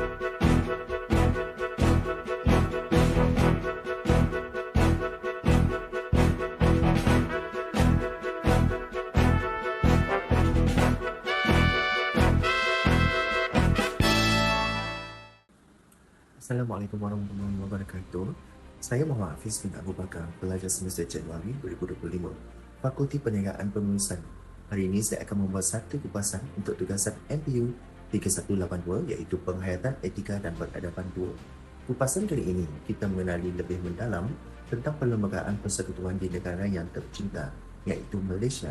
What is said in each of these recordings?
Assalamualaikum warahmatullahi wabarakatuh. Saya Muhammad Hafiz bin Abu Bakar, pelajar semester Januari 2025, Fakulti Perniagaan Pengurusan. Hari ini saya akan membuat satu kupasan untuk tugasan MPU 3182 iaitu Penghayatan Etika dan Peradaban 2. Kupasan kali ini kita mengenali lebih mendalam tentang perlembagaan persekutuan di negara yang tercinta iaitu Malaysia.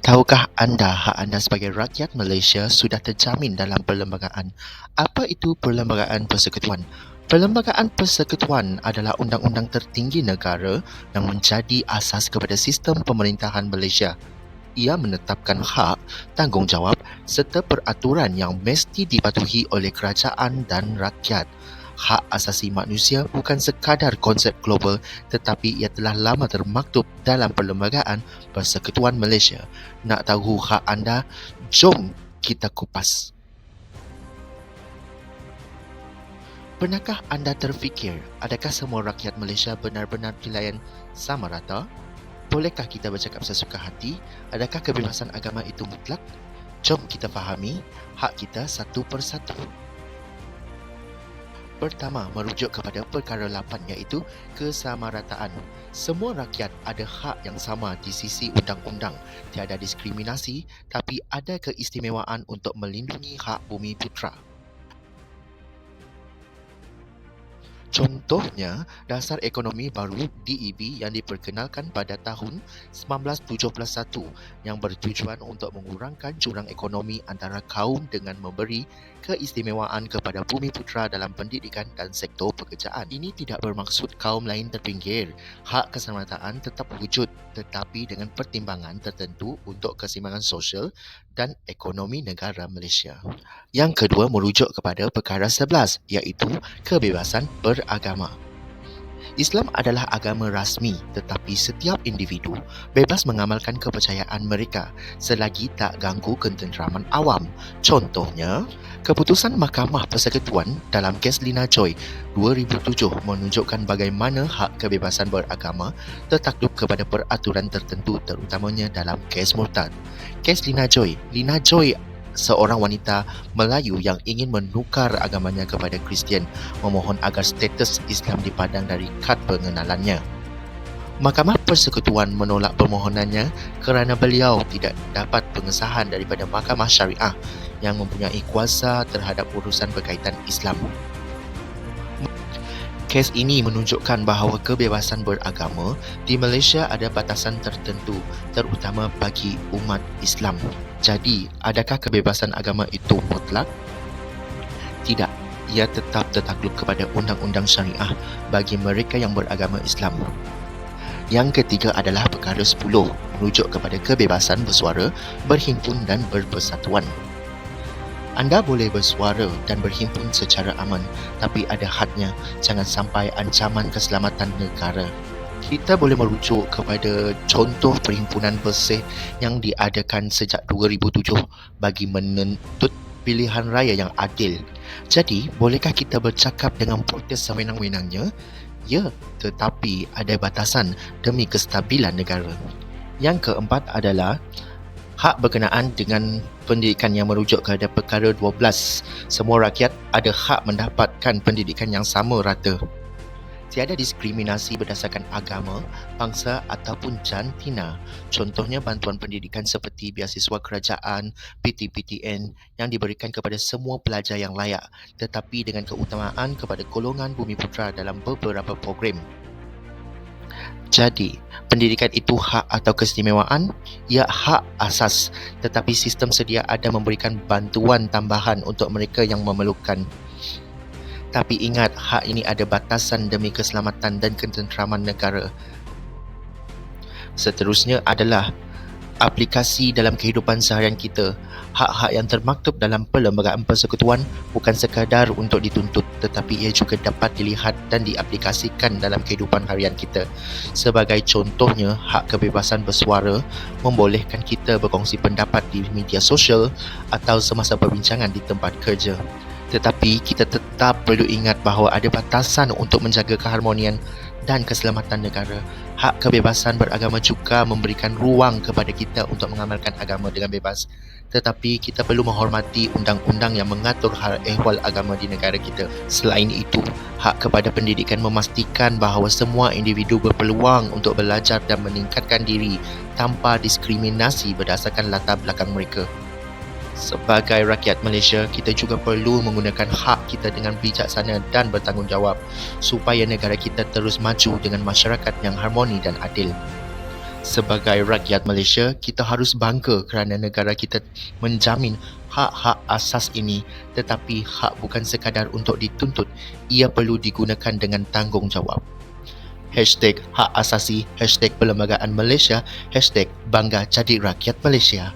Tahukah anda hak anda sebagai rakyat Malaysia sudah terjamin dalam perlembagaan? Apa itu perlembagaan persekutuan? Perlembagaan persekutuan adalah undang-undang tertinggi negara yang menjadi asas kepada sistem pemerintahan Malaysia. Ia menetapkan hak, tanggungjawab serta peraturan yang mesti dipatuhi oleh kerajaan dan rakyat. Hak asasi manusia bukan sekadar konsep global tetapi ia telah lama termaktub dalam Perlembagaan Persekutuan Malaysia. Nak tahu hak anda? Jom kita kupas. Pernahkah anda terfikir adakah semua rakyat Malaysia benar-benar dilayan sama rata? Bolehkah kita bercakap sesuka hati? Adakah kebebasan agama itu mutlak? Jom kita fahami hak kita satu persatu. Pertama, merujuk kepada perkara 8 iaitu kesamarataan. Semua rakyat ada hak yang sama di sisi undang-undang. Tiada diskriminasi tapi ada keistimewaan untuk melindungi hak bumi putra. Contohnya, Dasar Ekonomi Baru DEB yang diperkenalkan pada tahun 1971 yang bertujuan untuk mengurangkan jurang ekonomi antara kaum dengan memberi keistimewaan kepada bumi putra dalam pendidikan dan sektor pekerjaan. Ini tidak bermaksud kaum lain terpinggir. Hak keselamatan tetap wujud tetapi dengan pertimbangan tertentu untuk keseimbangan sosial dan ekonomi negara Malaysia. Yang kedua merujuk kepada perkara 11 iaitu kebebasan beragama. Islam adalah agama rasmi tetapi setiap individu bebas mengamalkan kepercayaan mereka selagi tak ganggu ketenteraman awam. Contohnya, keputusan Mahkamah Persekutuan dalam kes Lina Joy 2007 menunjukkan bagaimana hak kebebasan beragama tertakluk kepada peraturan tertentu terutamanya dalam kes murtad. Kes Lina Joy, Lina Joy seorang wanita Melayu yang ingin menukar agamanya kepada Kristian memohon agar status Islam dipadang dari kad pengenalannya. Mahkamah Persekutuan menolak permohonannya kerana beliau tidak dapat pengesahan daripada Mahkamah Syariah yang mempunyai kuasa terhadap urusan berkaitan Islam. Kes ini menunjukkan bahawa kebebasan beragama di Malaysia ada batasan tertentu terutama bagi umat Islam. Jadi, adakah kebebasan agama itu mutlak? Tidak. Ia tetap tertakluk kepada undang-undang syariah bagi mereka yang beragama Islam. Yang ketiga adalah perkara 10, merujuk kepada kebebasan bersuara, berhimpun dan berpersatuan. Anda boleh bersuara dan berhimpun secara aman, tapi ada hadnya. Jangan sampai ancaman keselamatan negara. Kita boleh merujuk kepada contoh perhimpunan bersih yang diadakan sejak 2007 bagi menuntut pilihan raya yang adil. Jadi, bolehkah kita bercakap dengan protes sewenang-wenangnya? Ya, tetapi ada batasan demi kestabilan negara. Yang keempat adalah hak berkenaan dengan pendidikan yang merujuk kepada perkara 12. Semua rakyat ada hak mendapatkan pendidikan yang sama rata. Tiada diskriminasi berdasarkan agama, bangsa ataupun jantina. Contohnya bantuan pendidikan seperti beasiswa kerajaan, PTPTN yang diberikan kepada semua pelajar yang layak tetapi dengan keutamaan kepada golongan bumi putra dalam beberapa program. Jadi, pendidikan itu hak atau keistimewaan? Ya, hak asas. Tetapi sistem sedia ada memberikan bantuan tambahan untuk mereka yang memerlukan. Tapi ingat, hak ini ada batasan demi keselamatan dan ketenteraman negara. Seterusnya adalah aplikasi dalam kehidupan seharian kita. Hak-hak yang termaktub dalam perlembagaan persekutuan bukan sekadar untuk dituntut tetapi ia juga dapat dilihat dan diaplikasikan dalam kehidupan harian kita. Sebagai contohnya, hak kebebasan bersuara membolehkan kita berkongsi pendapat di media sosial atau semasa perbincangan di tempat kerja. Tetapi kita tetap perlu ingat bahawa ada batasan untuk menjaga keharmonian dan keselamatan negara. Hak kebebasan beragama juga memberikan ruang kepada kita untuk mengamalkan agama dengan bebas. Tetapi kita perlu menghormati undang-undang yang mengatur hal ehwal agama di negara kita. Selain itu, hak kepada pendidikan memastikan bahawa semua individu berpeluang untuk belajar dan meningkatkan diri tanpa diskriminasi berdasarkan latar belakang mereka. Sebagai rakyat Malaysia, kita juga perlu menggunakan hak kita dengan bijaksana dan bertanggungjawab supaya negara kita terus maju dengan masyarakat yang harmoni dan adil. Sebagai rakyat Malaysia, kita harus bangga kerana negara kita menjamin hak-hak asas ini tetapi hak bukan sekadar untuk dituntut, ia perlu digunakan dengan tanggungjawab. Hashtag hak asasi, hashtag perlembagaan Malaysia, hashtag bangga jadi rakyat Malaysia.